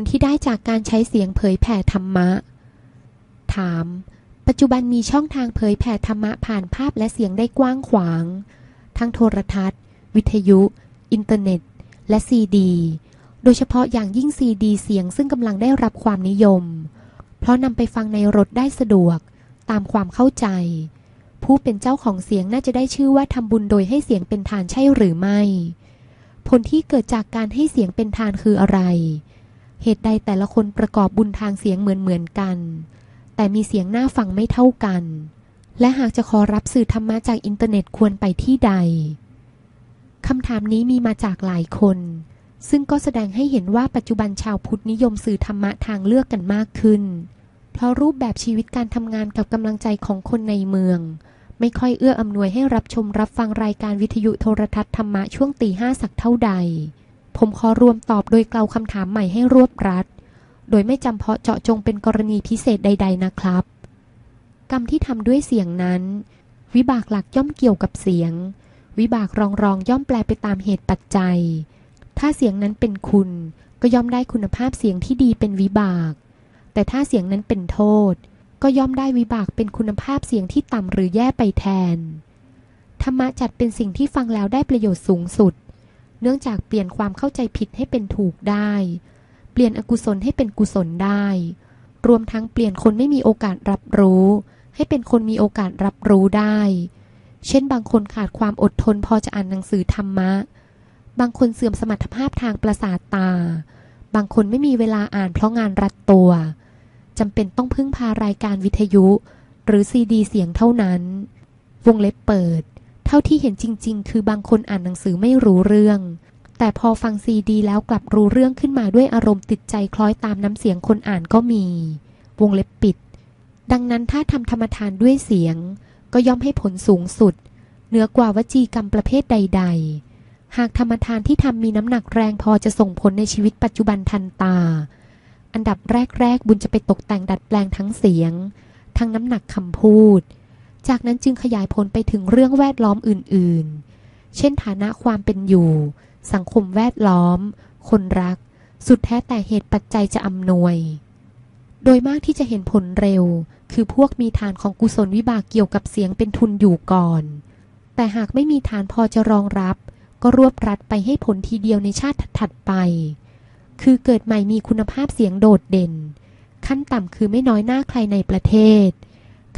ลที่ได้จากการใช้เสียงเผยแผ่ธรรมะ ถาม ปัจจุบันมีช่องทางเผยแผ่ธรรมะผ่านภาพและเสียงได้กว้างขวาง ทั้งโทรทัศน์ วิทยุ อินเทอร์เน็ต และซีดี โดยเฉพาะอย่างยิ่งซีดีเสียงซึ่งกำลังได้รับความนิยม เพราะนำไปฟังในรถได้สะดวก ตามความเข้าใจ ผู้เป็นเจ้าของเสียงน่าจะได้ชื่อว่าทำบุญโดยให้เสียงเป็นทานใช่หรือไม่ ผลที่เกิดจากการให้เสียงเป็นทานคืออะไร เหตุใดแต่ละคนประกอบบุญทางเสียงเหมือนเหมือนกัน แต่มีเสียงหน้าฟังไม่เท่ากัน และหากจะขอรับสื่อธรรมะจากอินเทอร์เน็ตควรไปที่ใดคำถามนี้มีมาจากหลายคน ซึ่งก็แสดงให้เห็นว่าปัจจุบันชาวพุทธนิยมสื่อธรรมะทางเลือกกันมากขึ้น เพราะรูปแบบชีวิตการทำงานกับกำลังใจของคนในเมือง ไม่ค่อยเอื้ออำนวยให้รับชมรับฟังรายการวิทยุโทรทัศน์ธรรมะช่วงตีห้าสักเท่าใด ผมขอรวมตอบโดยกล่าวคำถามใหม่ให้รวบรัด โดยไม่จำเพาะเจาะจงเป็นกรณีพิเศษใด ๆ นะครับ กรรมที่ทำด้วยเสียงนั้น วิบากหลักย่อมเกี่ยวกับเสียง วิบากรองรองย่อมแปลไปตามเหตุปัจจัย ถ้าเสียงนั้นเป็นคุณ ก็ย่อมได้คุณภาพเสียงที่ดีเป็นวิบาก แต่ถ้าเสียงนั้นเป็นโทษ ก็ย่อมได้วิบากเป็นคุณภาพเสียงที่ต่ำหรือแย่ไปแทนธรรมะจัดเป็นสิ่งที่ฟังแล้วได้ประโยชน์สูงสุด เนื่องจากเปลี่ยนความเข้าใจผิดให้เป็นถูกได้ เปลี่ยนอกุศลให้เป็นกุศลได้ รวมทั้งเปลี่ยนคนไม่มีโอกาสรับรู้ ให้เป็นคนมีโอกาสรับรู้ได้ เช่นบางคนขาดความอดทนพอจะอ่านหนังสือธรรมะ บางคนเสื่อมสมรรถภาพทางประสาทตา บางคนไม่มีเวลาอ่านเพราะงานรัดตัวจำเป็นต้องพึ่งพารายการวิทยุ หรือซีดีเสียงเท่านั้น วงเล็บเปิด ท่าที่เห็นจริง ๆ คือบางคนอ่านหนังสือไม่รู้เรื่อง แต่พอฟังซีดีแล้วกลับรู้เรื่องขึ้นมาด้วยอารมณ์ติดใจคล้อยตามน้ำเสียงคนอ่านก็มี วงเล็บปิด ดังนั้นถ้าทำธรรมทานด้วยเสียง ก็ย่อมให้ผลสูงสุด เหนือกว่าวจีกรรมประเภทใด ๆ หากธรรมทานที่ทำมีน้ำหนักแรงพอจะส่งผลในชีวิตปัจจุบันทันตา อันดับแรกๆบุญจะไปตกแต่งดัดแปลงทั้งเสียง ทั้งน้ำหนักคำพูด จากนั้นจึงขยายผลไปถึงเรื่องแวดล้อมอื่นๆ เช่นฐานะความเป็นอยู่ สังคมแวดล้อม คนรัก สุดแท้แต่เหตุปัจจัยจะอำนวย โดยมากที่จะเห็นผลเร็ว คือพวกมีฐานของกุศลวิบากเกี่ยวกับเสียงเป็นทุนอยู่ก่อน แต่หากไม่มีฐานพอจะรองรับ ก็รวบรัดไปให้ผลทีเดียวในชาติถัดไป คือเกิดใหม่มีคุณภาพเสียงโดดเด่น ขั้นต่ำคือไม่น้อยหน้าใครในประเทศ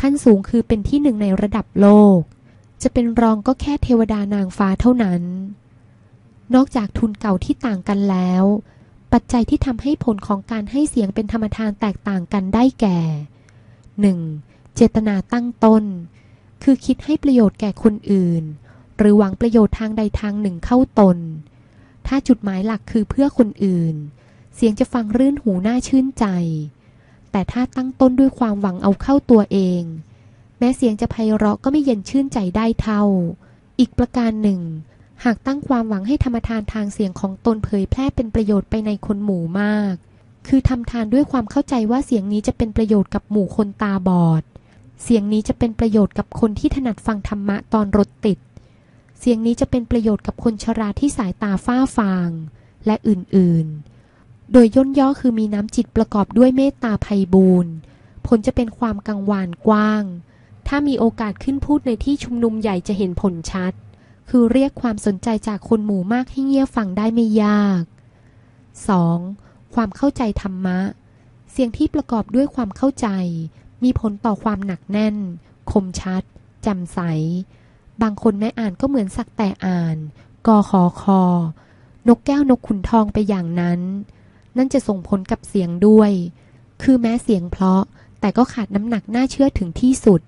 ขั้นสูงคือเป็นที่หนึ่งในระดับโลก จะเป็นรองก็แค่เทวดานางฟ้าเท่านั้น นอกจากทุนเก่าที่ต่างกันแล้ว ปัจจัยที่ทำให้ผลของการให้เสียงเป็นธรรมทานแตกต่างกันได้แก่ 1. เจตนาตั้งต้น คือคิดให้ประโยชน์แก่คนอื่น หรือหวังประโยชน์ทางใดทางหนึ่งเข้าตน ถ้าจุดหมายหลักคือเพื่อคนอื่น เสียงจะฟังรื่นหูน่าชื่นใจ แต่ถ้าตั้งต้นด้วยความหวังเอาเข้าตัวเอง แม้เสียงจะไพเราะก็ไม่เย็นชื่นใจได้เท่า อีกประการหนึ่ง หากตั้งความหวังให้ธรรมทานทางเสียงของตนเผยแพร่เป็นประโยชน์ไปในคนหมู่มาก คือทำทานด้วยความเข้าใจว่าเสียงนี้จะเป็นประโยชน์กับหมู่คนตาบอด เสียงนี้จะเป็นประโยชน์กับคนที่ถนัดฟังธรรมะตอนรถติด เสียงนี้จะเป็นประโยชน์กับคนชราที่สายตาฝ้าฟาง และอื่นๆ โดยย่นย่อคือมีน้ำจิตประกอบด้วยเมตตาภัยบูรณ์ผลจะเป็นความกังวานกว้าง ถ้ามีโอกาสขึ้นพูดในที่ชุมนุมใหญ่จะเห็นผลชัด คือเรียกความสนใจจากคนหมู่มากให้เงียบฟังได้ไม่ยาก 2. ความเข้าใจธรรมะ เสียงที่ประกอบด้วยความเข้าใจ มีผลต่อความหนักแน่น คมชัดจำใส บางคนแม้อ่านก็เหมือนสักแต่อ่าน กอขอคอ นกแก้วนกขุนทองไปอย่างนั้น นั่นจะส่งผลกับเสียงด้วย คือแม้เสียงเพราะ แต่ก็ขาดน้ำหนักน่าเชื่อถึงที่สุด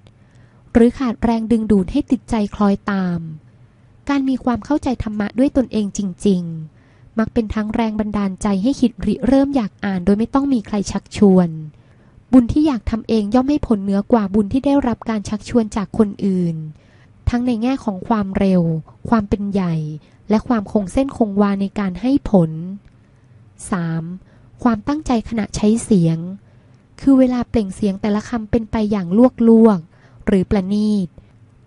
หรือขาดแรงดึงดูดให้ติดใจคล้อยตาม การมีความเข้าใจธรรมะด้วยตนเองจริง ๆ มักเป็นทั้งแรงบันดาลใจให้คิดริเริ่มอยากอ่านโดยไม่ต้องมีใครชักชวน บุญที่อยากทำเองย่อมให้ผลเหนือกว่าบุญที่ได้รับการชักชวนจากคนอื่น ทั้งในแง่ของความเร็ว ความเป็นใหญ่ และความคงเส้นคงวาในการให้ผล 3. ความตั้งใจขณะใช้เสียง คือเวลาเปล่งเสียงแต่ละคำเป็นไปอย่างลวกลวก หรือประณีต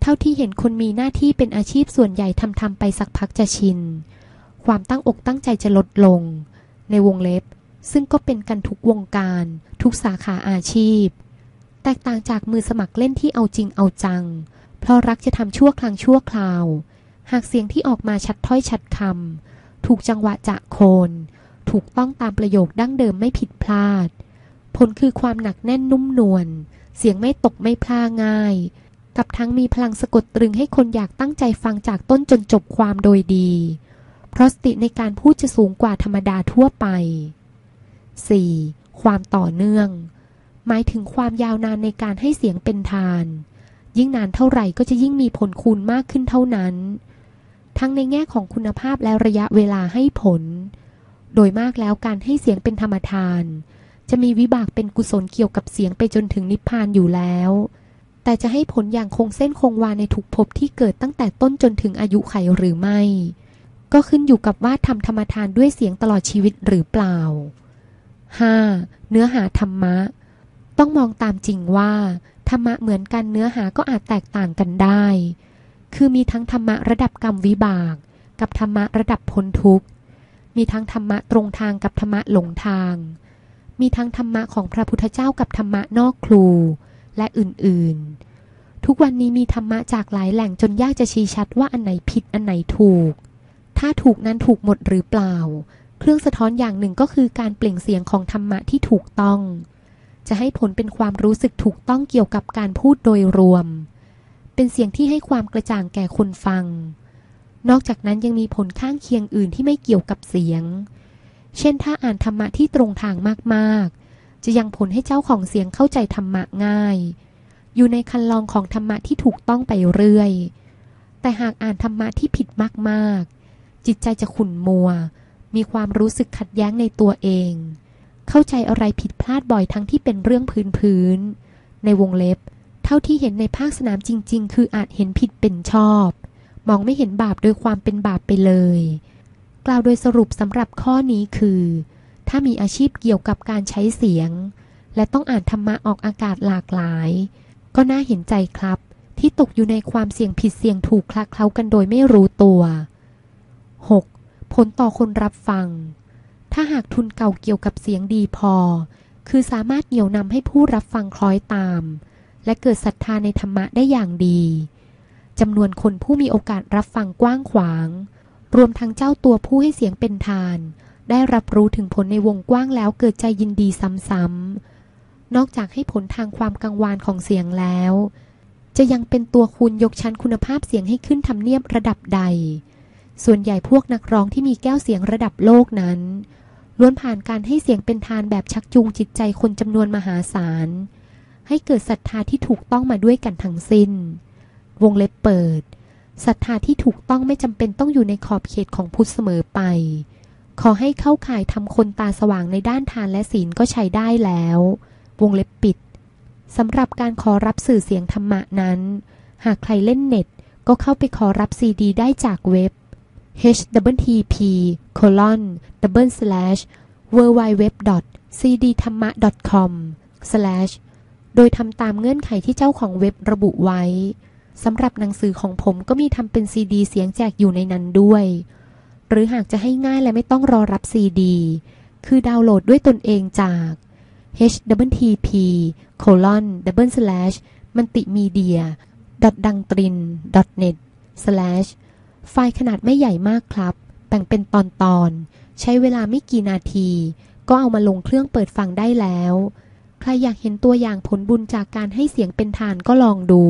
เท่าที่เห็นคนมีหน้าที่เป็นอาชีพส่วนใหญ่ทำทำไปสักพักจะชิน ความตั้งอกตั้งใจจะลดลง ในวงเล็บ ซึ่งก็เป็นกันทุกวงการ ทุกสาขาอาชีพ แตกต่างจากมือสมัครเล่นที่เอาจริงเอาจัง เพราะรักจะทำชั่วครั้งชั่วคราว หากเสียงที่ออกมาชัดถ้อยชัดคำถูกจังหวะจะโคน ถูกต้องตามประโยคดั้งเดิมไม่ผิดพลาด ผลคือความหนักแน่นนุ่มนวล เสียงไม่ตกไม่พลาง่าย กับทั้งมีพลังสะกดตรึงให้คนอยากตั้งใจฟังจากต้นจนจบความโดยดี เพราะสติในการพูดจะสูงกว่าธรรมดาทั่วไป 4. ความต่อเนื่อง หมายถึงความยาวนานในการให้เสียงเป็นทาน ยิ่งนานเท่าไหร่ก็จะยิ่งมีผลคูณมากขึ้นเท่านั้น ทั้งในแง่ของคุณภาพและระยะเวลาให้ผล โดยมากแล้วการให้เสียงเป็นธรรมทาน จะมีวิบากเป็นกุศลเกี่ยวกับเสียงไปจนถึงนิพพานอยู่แล้ว แต่จะให้ผลอย่างคงเส้นคงวาในทุกภพที่เกิดตั้งแต่ต้นจนถึงอายุไขหรือไม่ ก็ขึ้นอยู่กับว่าทำธรรมทานด้วยเสียงตลอดชีวิตหรือเปล่า 5. เนื้อหาธรรมะ ต้องมองตามจริงว่า ธรรมะเหมือนกันเนื้อหาก็อาจแตกต่างกันได้ คือมีทั้งธรรมะระดับกรรมวิบาก กับธรรมะระดับพ้นทุกข์ มีทั้งธรรมะตรงทางกับธรรมะหลงทาง มีทั้งธรรมะของพระพุทธเจ้ากับธรรมะนอกครูและอื่นๆ ทุกวันนี้มีธรรมะจากหลายแหล่งจนยากจะชี้ชัดว่าอันไหนผิดอันไหนถูก ถ้าถูกนั้นถูกหมดหรือเปล่า เครื่องสะท้อนอย่างหนึ่งก็คือการเปล่งเสียงของธรรมะที่ถูกต้อง จะให้ผลเป็นความรู้สึกถูกต้องเกี่ยวกับการพูดโดยรวม เป็นเสียงที่ให้ความกระจ่างแก่คนฟัง นอกจากนั้นยังมีผลข้างเคียงอื่นที่ไม่เกี่ยวกับเสียง เช่นถ้าอ่านธรรมะที่ตรงทางมากๆ จะยังผลให้เจ้าของเสียงเข้าใจธรรมะง่าย อยู่ในคันลองของธรรมะที่ถูกต้องไปเรื่อย แต่หากอ่านธรรมะที่ผิดมากๆ จิตใจจะขุ่นมัว มีความรู้สึกขัดแย้งในตัวเอง เข้าใจอะไรผิดพลาดบ่อยทั้งที่เป็นเรื่องพื้นพื้นในวงเล็บ เท่าที่เห็นในภาคสนามจริง ๆ คืออาจเห็นผิดเป็นชอบ มองไม่เห็นบาปโดยความเป็นบาปไปเลย กล่าวโดยสรุปสำหรับข้อนี้คือ ถ้ามีอาชีพเกี่ยวกับการใช้เสียง และต้องอ่านธรรมะออกอากาศหลากหลาย ก็น่าเห็นใจครับ ที่ตกอยู่ในความเสี่ยงผิดเสี่ยงถูกคลักเคล้ากันโดยไม่รู้ตัว 6. ผลต่อคนรับฟัง ถ้าหากทุนเก่าเกี่ยวกับเสียงดีพอ คือสามารถเหนี่ยวนำให้ผู้รับฟังคล้อยตาม และเกิดศรัทธาในธรรมะได้อย่างดี จำนวนคนผู้มีโอกาสรับฟังกว้างขวาง รวมทั้งเจ้าตัวผู้ให้เสียงเป็นทาน ได้รับรู้ถึงผลในวงกว้างแล้วเกิดใจยินดีซ้ำๆ นอกจากให้ผลทางความกังวานของเสียงแล้ว จะยังเป็นตัวคูณยกชั้นคุณภาพเสียงให้ขึ้นทำเนียบระดับใด ส่วนใหญ่พวกนักร้องที่มีแก้วเสียงระดับโลกนั้น ล้วนผ่านการให้เสียงเป็นทานแบบชักจูงจิตใจคนจำนวนมหาศาล ให้เกิดศรัทธาที่ถูกต้องมาด้วยกันทั้งสิ้น วงเล็บเปิดศรัทธาที่ถูกต้องไม่จำเป็นต้องอยู่ในขอบเขตของพุทธเสมอไป ขอให้เข้าข่ายทำคนตาสว่างในด้านทานและศีลก็ใช้ได้แล้ว วงเล็บปิดสำหรับการขอรับสื่อเสียงธรรมะนั้น หากใครเล่นเน็ต ก็เข้าไปขอรับซีดีได้จากเว็บ http colon double slash www cdthama com slash โดยทำตามเงื่อนไขที่เจ้าของเว็บระบุไว้ สำหรับหนังสือของผมก็มีทำเป็นซีดีเสียงแจกอยู่ในนั้นด้วย หรือหากจะให้ง่ายและไม่ต้องรอรับซีดี คือดาวน์โหลดด้วยตนเองจาก http colon double slash multimedia ดังตริน net slash ไฟล์ขนาดไม่ใหญ่มากครับ แบ่งเป็นตอนๆใช้เวลาไม่กี่นาที ก็เอามาลงเครื่องเปิดฟังได้แล้ว ใครอยากเห็นตัวอย่างผลบุญจากการให้เสียงเป็นทานก็ลองดู